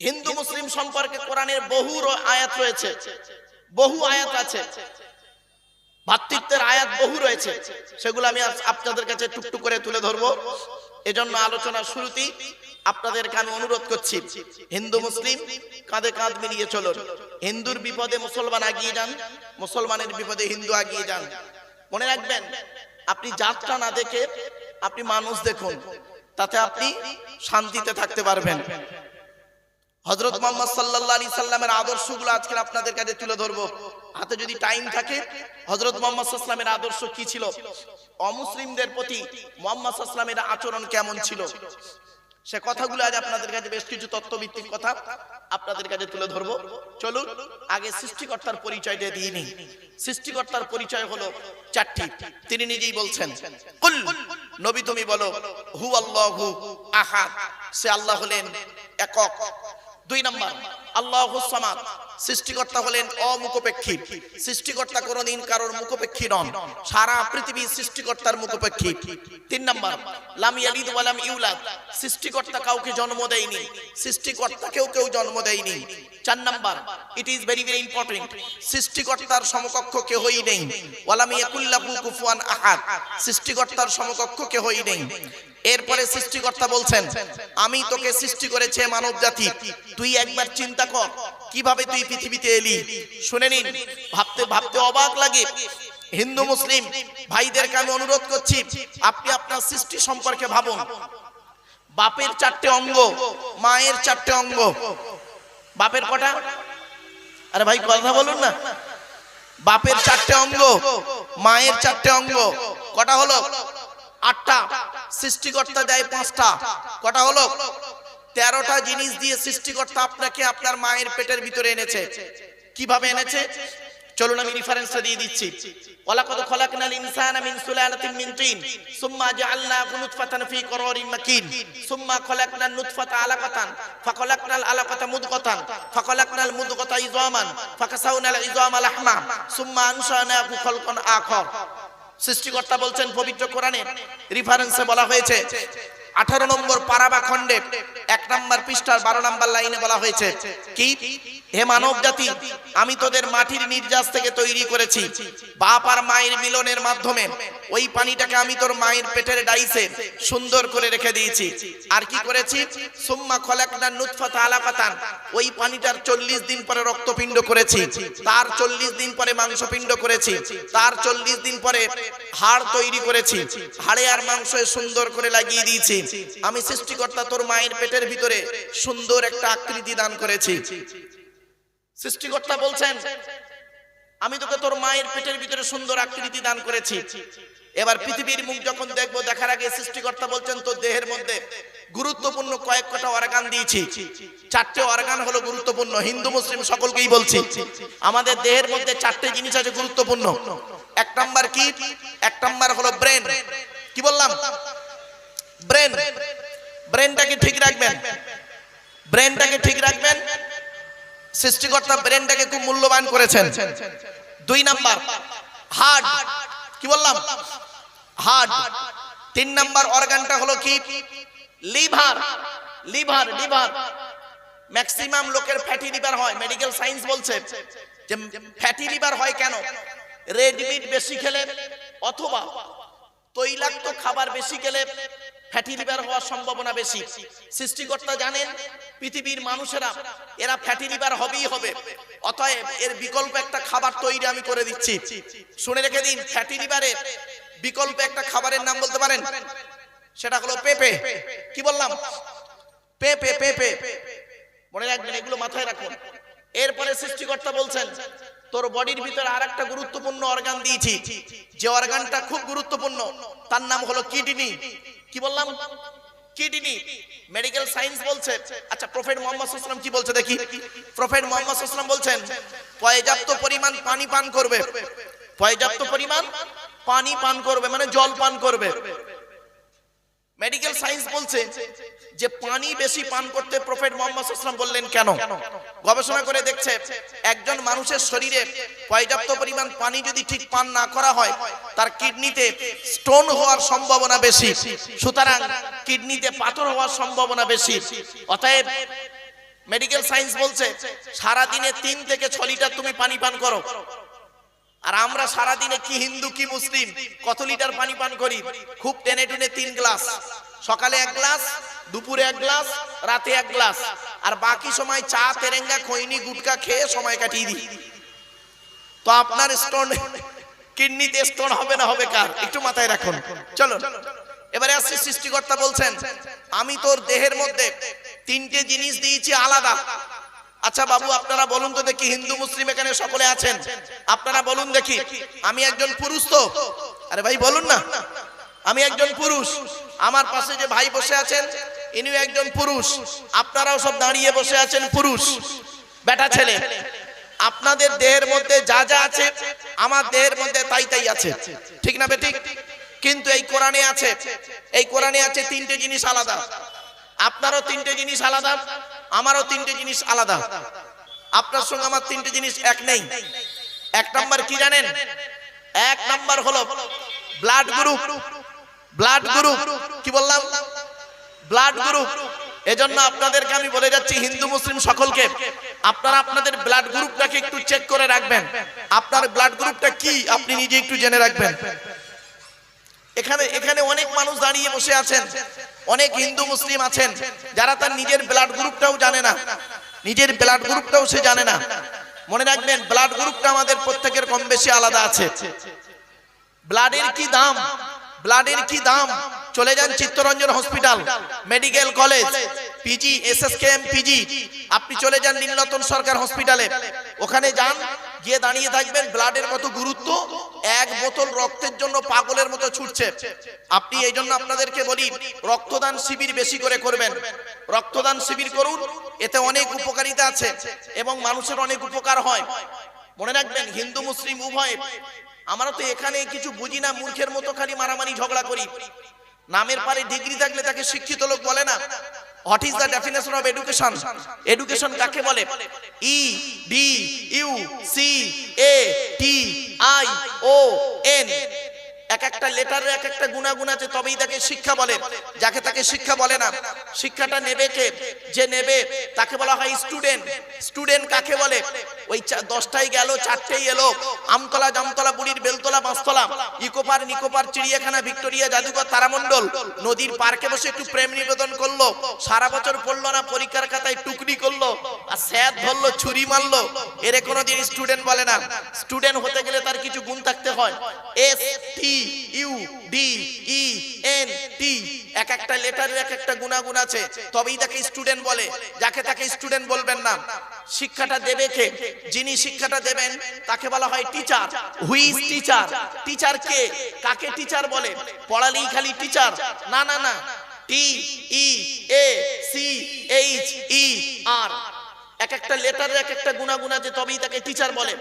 হিন্দু, মুসলিম সম্পর্কে কোরআনের বহু আয়াত রয়েছে। বহু আয়াত আছে। ভাতৃত্বের আয়াত বহু রয়েছে। সেগুলো আমি আপনাদের কাছে টুকটুক করে তুলে ধরবো। এজন্য আলোচনার শুরুতেই আপনাদেরকে আমি অনুরোধ করছি, হিন্দু, মুসলিম, কাঁধে কাঁধ মিলিয়ে চলুন। হিন্দুর বিপদে মুসলমান এগিয়ে যান, মুসলমানের বিপদে হিন্দু এগিয়ে যান। মনে রাখবেন, আপনি যাত্রা না দেখে আপনি মানুষ দেখুন, তাতে আপনি শান্তিতে থাকতে পারবেন। হজরত মোহাম্মদ সাল্লাহ আলী সাল্লামের আদর্শগুলো আজকে আপনাদের কাছে তুলে ধরবো। হাতে যদি টাইম থাকে হজরত মোহাম্মদ সাল্লামের আদর্শ কি ছিল? অমুসলিমদের প্রতি মোহাম্মদ সাল্লামের আচরণ কেমন ছিল? সে কথাগুলো আজ আপনাদের কাছে বেশ কিছু তত্ত্বভিত্তিক কথা আপনাদের কাছে তুলে ধরবো। চলুন, আগে সৃষ্টিকর্তার পরিচয়টা দিয়ে নিই। সৃষ্টিকর্তার পরিচয় হলো চারটি। তিনি নিজেই বলছেন নবী তুমি বলো হু আল্লাহু আহাদ। সে আল্লাহ হলেন একক। দুই নম্বর আল্লাহ সামাদ। সৃষ্টিকর্তা হলেন অমুখপেক্ষী। সৃষ্টিকর্তা কোনদিন কারোর মুখপেক্ষী নন। সারা পৃথিবীর সৃষ্টিকর্তার মুখপেক্ষী। তিন নম্বর, লাম ইয়ালিদ ইউলাদ। সৃষ্টিকর্তা কাউকে জন্ম দেয়নি। সৃষ্টিকর্তাকেও কেউ জন্ম দেয়নি। চার নম্বর it is very very important সৃষ্টিকর্তার সমকক্ষ কেহই নেই। ওয়ালাম ইয়াকুল্লাহু কুফুয়ান আহাদ। সৃষ্টিকর্তার সমকক্ষ কেহই নেই। এরপরে সৃষ্টিকর্তা বলছেন, আমি তোকে সৃষ্টি করেছে মানব জাতি তুই একবার চিন্তা কর কীভাবে তুই পৃথিবীতে এলি? শুনে নিন। ভাবতে ভাবতে অবাক লাগে। হিন্দু, মুসলিম ভাইদেরকে আমি অনুরোধ করছি, আপনি আপনার সৃষ্টি সম্পর্কে ভাবুন। বাপের চারটে অঙ্গ, মায়ের চারটে অঙ্গ। বাপের কটা? আরে ভাই, কথা বলুন না। বাপের চারটে অঙ্গ, মায়ের চারটে অঙ্গ। কটা হলো? আটটা। সৃষ্টিকর্তা দেয় পাঁচটা। কটা হলো? তেরোটা জিনিস দিয়ে সৃষ্টিকর্তা আপনাকে আপনার মায়ের পেটের ভিতরে এনেছে। কীভাবে এনেছে? চলুন আমি রেফারেন্সটা দিয়ে দিচ্ছি। ওয়ালাকাদ খলাকনাল ইনসানা মিন সুলালাতিন মিন তিন, সুম্মা জাআলনাহু নুতফাতান ফি করারিন মাকিন, সুম্মা খলাকনান নুতফাতা আলাকাতান, ফাখলাকনাল আলাকাতা মুদগাতান, ফাখলাকনাল মুদগাতা ইযামান ফাকাসাউনাল ইযামা লাহমা, সুম্মা আনশানাহু খালকান আখর। সৃষ্টিকর্তা বলছেন, পবিত্র কোরআনে রেফারেন্সে বলা হয়েছে আঠারো নম্বর পারাবা খণ্ডে এক নম্বর পৃষ্ঠার বারো নম্বর লাইনে বলা হয়েছে, কি? হে মানব জাতি আমি তোদের মাটির নির্যাস থেকে তৈরি করেছি। বাপ আর মায়ের মিলনের মাধ্যমে ওই পানিটাকে আমি তোর মায়ের পেটের ডাইসে সুন্দর করে রেখে দিয়েছি। আর কি করেছি? সুম্মা খলাকনা নুতফাতা আলাকাতান ওই পানিটার চল্লিশ দিন পরে রক্তপিণ্ড করেছি। তার চল্লিশ দিন পরে মাংসপিণ্ড করেছি। তার চল্লিশ দিন পরে হাড় তৈরি করেছি। হাড়ে আর মাংস সুন্দর করে লাগিয়ে দিয়েছি। আমি সৃষ্টিকর্তা তোর মায়ের পেটের ভিতরে সুন্দর একটা আকৃতি দান করেছি। সৃষ্টিকর্তা বলছেন, আমি তোকে তোর মায়ের পেটের ভিতরে সুন্দর আকৃতি দান করেছি। এবার পৃথিবীর মুখ যখন দেখব, দেখার আগে সৃষ্টিকর্তা বলছেন, তোর দেহের মধ্যে গুরুত্বপূর্ণ কয়েক কটা অর্গান দিয়েছি। চারটে অর্গান হলো গুরুত্বপূর্ণ, হিন্দু, মুসলিম সকলকেই বলছি। আমাদের দেহের মধ্যে চারটে জিনিস আছে গুরুত্বপূর্ণ। এক নাম্বার কি? এক নাম্বার হলো ব্রেন। কি বললাম? ব্রেন ব্রেনটাকে ঠিক রাখবেন। ব্রেনটাকে ঠিক রাখবেন। সৃষ্টিকর্তা ব্রেনটাকে খুব মূল্যবান করেছেন। দুই নাম্বার হার্ট কি বললাম? হার্ট তিন নাম্বার অর্গানটা হলো কি? লিভার লিভার লিভার ম্যাক্সিমাম লোকের ফ্যাটি লিভার হয়। মেডিকেল সায়েন্স বলছে যে ফ্যাটি লিভার হয় কেন? রেড মিট বেশি খেলে অথবা তৈলাক্ত খাবার বেশি খেলে ফ্যাটি লিভার হওয়ার সম্ভাবনা বেশি। সৃষ্টিকর্তা জানেন, পৃথিবীর মানুষেরা, এরা ফ্যাটি লিভার হবেই হবে। অতএব এর বিকল্প একটা খাবার তৈরি আমি করে দিচ্ছি। শুনে রেখে দিন, ফ্যাটি লিভারের বিকল্প একটা খাবারের নাম বলতে পারেন? সেটা হলো পেঁপে। কি বললাম? পেঁপে পেঁপে। মনে রাখবেন, এগুলো মাথায় রাখুন। এরপরে সৃষ্টিকর্তা বলছেন, তোর বডির ভিতরে আর একটা গুরুত্বপূর্ণ অর্গান দিয়েছি। যে অর্গানটা খুব গুরুত্বপূর্ণ, তার নাম হলো কিডনি। কি বললাম? কিডনি। মেডিকেল সায়েন্স বলছে। আচ্ছা প্রফেট মোহাম্মদ সাল্লাম কি বলছে দেখি? প্রফেট মোহাম্মদ সাল্লাম বলছেন, পর্যাপ্ত পরিমাণ পানি পান করবে। পর্যাপ্ত পরিমাণ পানি পান করবে মানে জল পান করবে। সায়েন্স বলছে যে পানি বেশি পান করতে প্রফেট মোহাম্মদ বললেন কেন? গবেষণা করে দেখছে একজন মানুষের শরীরে পর্যাপ্ত পরিমাণ পানি যদি ঠিক পান না করা হয়, তার কিডনিতে স্টোন হওয়ার সম্ভাবনা বেশি। সুতরাং কিডনিতে পাথর হওয়ার সম্ভাবনা বেশি। অতএব মেডিকেল সায়েন্স বলছে সারা দিনে তিন থেকে ছ লিটার তুমি পানি পান করো। আর আমরা সারা দিনে কি হিন্দু, কি মুসলিম, কত লিটার পানি পান করি? খুব টেনে টুনে তিন গ্লাস। সকালে এক গ্লাস, দুপুরে এক গ্লাস, রাতে এক গ্লাস। আর বাকি সময় চা, তেরেঙ্গা, খৈনি, গুটকা খেয়ে সময় কাটিয়ে দিই। তো আপনার স্টোন কিডনিতে স্টোন হবে না হবে কার? একটু মাথায় রাখুন। চলো এবারে আসছি, সৃষ্টিকর্তা বলছেন, আমি তোর দেহের মধ্যে তিনটে জিনিস দিয়েছি আলাদা। আচ্ছা বাবু, আপনারা বলুন তো দেখি হিন্দু, মুসলিম এখানে সকলে আছেন? আপনারা বলুন দেখি, আমি একজন পুরুষ তো? আরে ভাই, বলুন না। আমি একজন পুরুষ। আমার পাশে যে ভাই বসে আছেন, ইনিও একজন পুরুষ। আপনারাও সব দাঁড়িয়ে বসে আছেন পুরুষ। বেটা ছেলে, আপনাদের দেহের মধ্যে যা যা আছে, আমার দেহের মধ্যে তাই তাই আছে। ঠিক না বেটি? কিন্তু এই কোরআনে আছে, এই কোরআনে আছে তিনটে জিনিস আলাদা। আপনারও তিনটে জিনিস আলাদা, আমারও তিনটে জিনিস আলাদা। আপনার সঙ্গে আমার তিনটে জিনিস এক নেই। এক নাম্বার কি জানেন? এক নাম্বার হলো ব্লাড গ্রুপ ব্লাড গ্রুপ কি বললাম? ব্লাড গ্রুপ এজন্য আপনাদেরকে আমি বলে যাচ্ছি, হিন্দু, মুসলিম সকলকে, আপনারা আপনাদের ব্লাড গ্রুপটাকে একটু চেক করে রাখবেন। আপনার ব্লাড গ্রুপটা কি? আপনি নিজে একটু জেনে রাখবেন। এখানে এখানে অনেক মানুষ দাঁড়িয়ে বসে আছেন। অনেক হিন্দু মুসলিম আছেন। যারা তার নিজের ব্লাড গ্রুপটাও জানে না। নিজের ব্লাড গ্রুপটাও সে জানে না। মনে রাখবেন ব্লাড গ্রুপটা আমাদের প্রত্যেকের কম বেশি আলাদা আছে। ব্লাডের কি দাম? ব্লাডের কি দাম? চলে যান Chittaranjan hospital, medical college PG SSKM PG আপনি চলে যান নীলরতন সরকার হসপিটালে। ওখানে যান, গিয়ে দাঁড়িয়ে থাকবেন, ব্লাডের মতো গুরুত্ব, এক বোতল রক্তের জন্য পাগলের মতো ছুটছে। আপনি এই জন্য আপনাদেরকে বলি, রক্তদান শিবির বেশি করে করবেন। রক্তদান শিবির করুন, এতে অনেক উপকারিতা আছে এবং মানুষের অনেক উপকার হয়। মনে রাখবেন, হিন্দু, মুসলিম, উভয় আমরা তো এখানে কিছু বুঝি না, মূর্খের মতো খালি মারামারি ঝগড়া করি। নামের পারে ডিগ্রি থাকলে তাকে শিক্ষিত লোক বলে না। What is the definition of education education কাকে বলে? E D U C A T I O N এক একটা লেটারের এক একটা গুণাগুণ আছে, তবেই তাকে শিক্ষা বলে। যাকে তাকে শিক্ষা বলে না, শিক্ষাটা নেবে কে? যে নেবে, তাকে বলা হয় স্টুডেন্ট স্টুডেন্ট কাকে বলে? ওই দশটায় গেল চারটেই এলো, আমতলা জামতলা, বুড়ির বেলতলা পাঁচতলা ইকোপার নিকোপার চিড়িয়াখানা, ভিক্টোরিয়া জাদুঘর, তারামণ্ডল, নদীর পার্কে বসে একটু প্রেম নিবেদন করল, সারা বছর পড়ল না, পরীক্ষার খাতায় টুকরি করল, আর স্যাদ ধরলো, ছুরি মারলো, এরে কোনোদিন স্টুডেন্ট বলে না। স্টুডেন্ট হতে গেলে তার কিছু গুণ থাকতে হয়। S U D E N T এক একটা লেটারের গুণাগুণ আছে। তবেই তাকে স্টুডেন্ট বলে। যাকে তাকে স্টুডেন্ট বলবেন না। শিক্ষাটা যিনি শিক্ষাটা দেবেন, তাকে বলা হয় টিচার হুইজ টিচার টিচার কে? কাকে টিচার বলে? পড়ালেই খালি টিচার না না না। টি ই এ সি এইচ ই আর এক একটা লেটারের এক একটা গুণাগুণ আছে, তবেই তাকে টিচার বলে।